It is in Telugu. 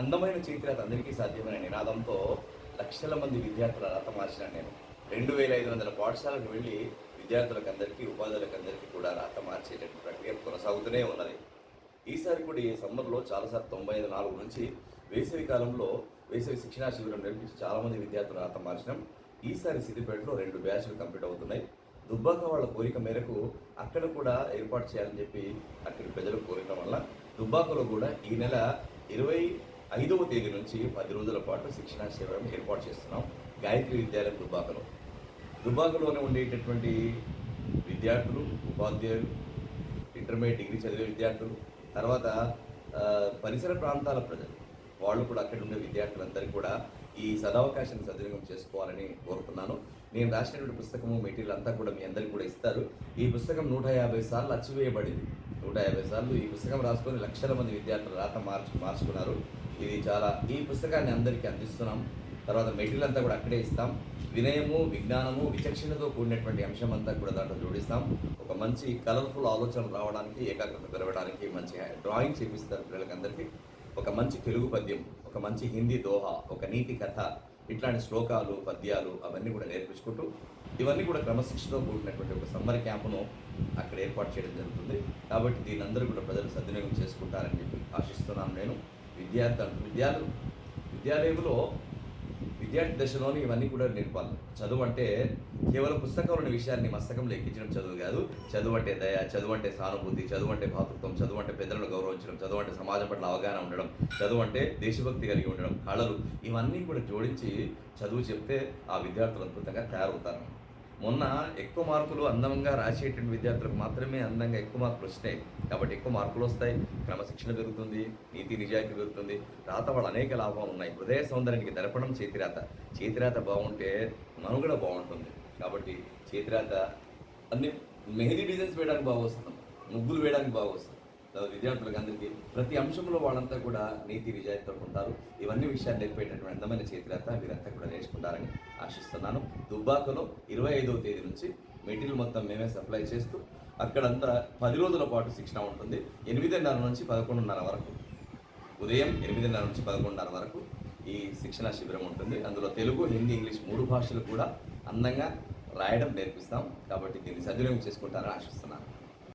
అందమైన చేతిరాత అందరికీ సాధ్యమైన నినాదంతో లక్షల మంది విద్యార్థుల రథ మార్చిన నేను. రెండు వేల ఐదు వందల పాఠశాలకు వెళ్ళి విద్యార్థులకు అందరికీ ఉపాధ్యాయులకు అందరికీ కూడా రాత మార్చేటటువంటి ప్రక్రియ కొనసాగుతూనే ఉన్నది. ఈసారి కూడా ఈ సమ్మర్లో చాలాసార్లు తొంభై ఐదు నాలుగు నుంచి వేసవి కాలంలో వేసవి శిక్షణా శిబిరం నిర్మించి చాలామంది విద్యార్థులు రాత మార్చినాం. ఈసారి సిద్దిపేటలో రెండు బ్యాచ్లు కంప్లీట్ అవుతున్నాయి. దుబ్బాక వాళ్ళ కోరిక మేరకు అక్కడ కూడా ఏర్పాటు చేయాలని చెప్పి అక్కడి ప్రజలు కోరిక వల్ల దుబ్బాకలో కూడా ఈ నెల ఇరవై ఐదవ తేదీ నుంచి పది రోజుల పాటు శిక్షణా శిబిరం ఏర్పాటు చేస్తున్నాం. గాయత్రి విద్యాలయం దుబ్బాకలో దుబ్బాకలోనే ఉండేటటువంటి విద్యార్థులు ఉపాధ్యాయులు ఇంటర్మీడియట్ డిగ్రీ చదివే విద్యార్థులు తర్వాత పరిసర ప్రాంతాల ప్రజలు వాళ్ళు కూడా అక్కడ ఉండే విద్యార్థులందరికీ కూడా ఈ సదవకాశాన్ని సద్వినియోగం చేసుకోవాలని కోరుతున్నాను. నేను రాసినటువంటి పుస్తకము మెటీరియల్ అంతా కూడా మీ అందరికీ కూడా ఇస్తారు. ఈ పుస్తకం నూట యాభై సార్లు అచ్చివేయబడింది. నూట యాభై సార్లు ఈ పుస్తకం రాసుకొని లక్షల మంది విద్యార్థులు రాత మార్చు మార్చుకున్నారు. ఇది చాలా ఈ పుస్తకాన్ని అందరికీ అందిస్తున్నాం. తర్వాత మెటీరియల్ అంతా కూడా అక్కడే ఇస్తాం. వినయము విజ్ఞానము విచక్షణతో కూడినటువంటి అంశం అంతా కూడా దాంట్లో జోడిస్తాం. ఒక మంచి కలర్ఫుల్ ఆలోచన రావడానికి ఏకాగ్రత పెరగడానికి మంచి డ్రాయింగ్ చేపిస్తారు పిల్లలకందరికీ. ఒక మంచి తెలుగు పద్యం ఒక మంచి హిందీ దోహ ఒక నీతి కథ ఇట్లాంటి శ్లోకాలు పద్యాలు అవన్నీ కూడా నేర్పించుకుంటూ ఇవన్నీ కూడా క్రమశిక్షణతో కూడినటువంటి ఒక సమ్మర్ క్యాంపును అక్కడ ఏర్పాటు చేయడం జరుగుతుంది. కాబట్టి దీని అందరూ కూడా ప్రజలు సద్వినియోగం చేసుకుంటారని చెప్పి ఆశిస్తున్నాను నేను. విద్యార్థి విద్యాలు విద్యాలయంలో విద్యార్థి దశలోనే ఇవన్నీ కూడా నేర్పాలి. చదువు అంటే కేవలం పుస్తకంలోని విషయాన్ని మస్తకంలో ఎక్కించడం చదువు కాదు. చదువు అంటే దయ చదువు అంటే సానుభూతి చదువు అంటే భాతృత్వం చదువు అంటే పెద్దలను గౌరవించడం చదువు అంటే సమాజం పట్ల అవగాహన ఉండడం చదువు అంటే దేశభక్తి కలిగి ఉండడం కళలు ఇవన్నీ కూడా జోడించి చదువు చెప్తే ఆ విద్యార్థులు అద్భుతంగా తయారవుతారు. మొన్న ఎక్కువ మార్కులు అందంగా రాసేటువంటి విద్యార్థులకు మాత్రమే అందంగా ఎక్కువ మార్కులు వస్తాయి కాబట్టి ఎక్కువ మార్కులు వస్తాయి క్రమశిక్షణ పెరుగుతుంది నీతి నిజాయితీ పెరుగుతుంది. రాత వాళ్ళు అనేక లాభాలు ఉన్నాయి. హృదయ సౌందర్యానికి దర్పణం చేతిరాత. చేతిరాత బాగుంటే మనుగడ బాగుంటుంది. కాబట్టి చేతిరాత అన్ని మెహదీ డిజైన్స్ వేయడానికి బాగా వస్తుంది. ముగ్గులు వేయడానికి బాగా వస్తుంది. విద్యార్థులందరికీ విద్యార్థులకు అందరికీ ప్రతి అంశంలో వాళ్ళంతా కూడా నీతి నిజాయితీతో ఉంటారు. ఇవన్నీ విషయాలు నేర్పేటటువంటి అందమైన చేతిరత వీరంతా కూడా నేర్చుకుంటారని ఆశిస్తున్నాను. దుబ్బాకలో ఇరవై ఐదవ తేదీ నుంచి మెటీరియల్ మొత్తం మేమే సప్లై చేస్తూ అక్కడంతా పది రోజుల పాటు శిక్షణ ఉంటుంది. ఎనిమిదిన్నర నుంచి పదకొండున్నర వరకు. ఉదయం ఎనిమిదిన్నర నుంచి పదకొండున్నర వరకు ఈ శిక్షణ శిబిరం ఉంటుంది. అందులో తెలుగు హిందీ ఇంగ్లీష్ మూడు భాషలు కూడా అందంగా రాయడం నేర్పిస్తాం. కాబట్టి దీన్ని సద్వినియోగం చేసుకుంటారని ఆశిస్తున్నాను.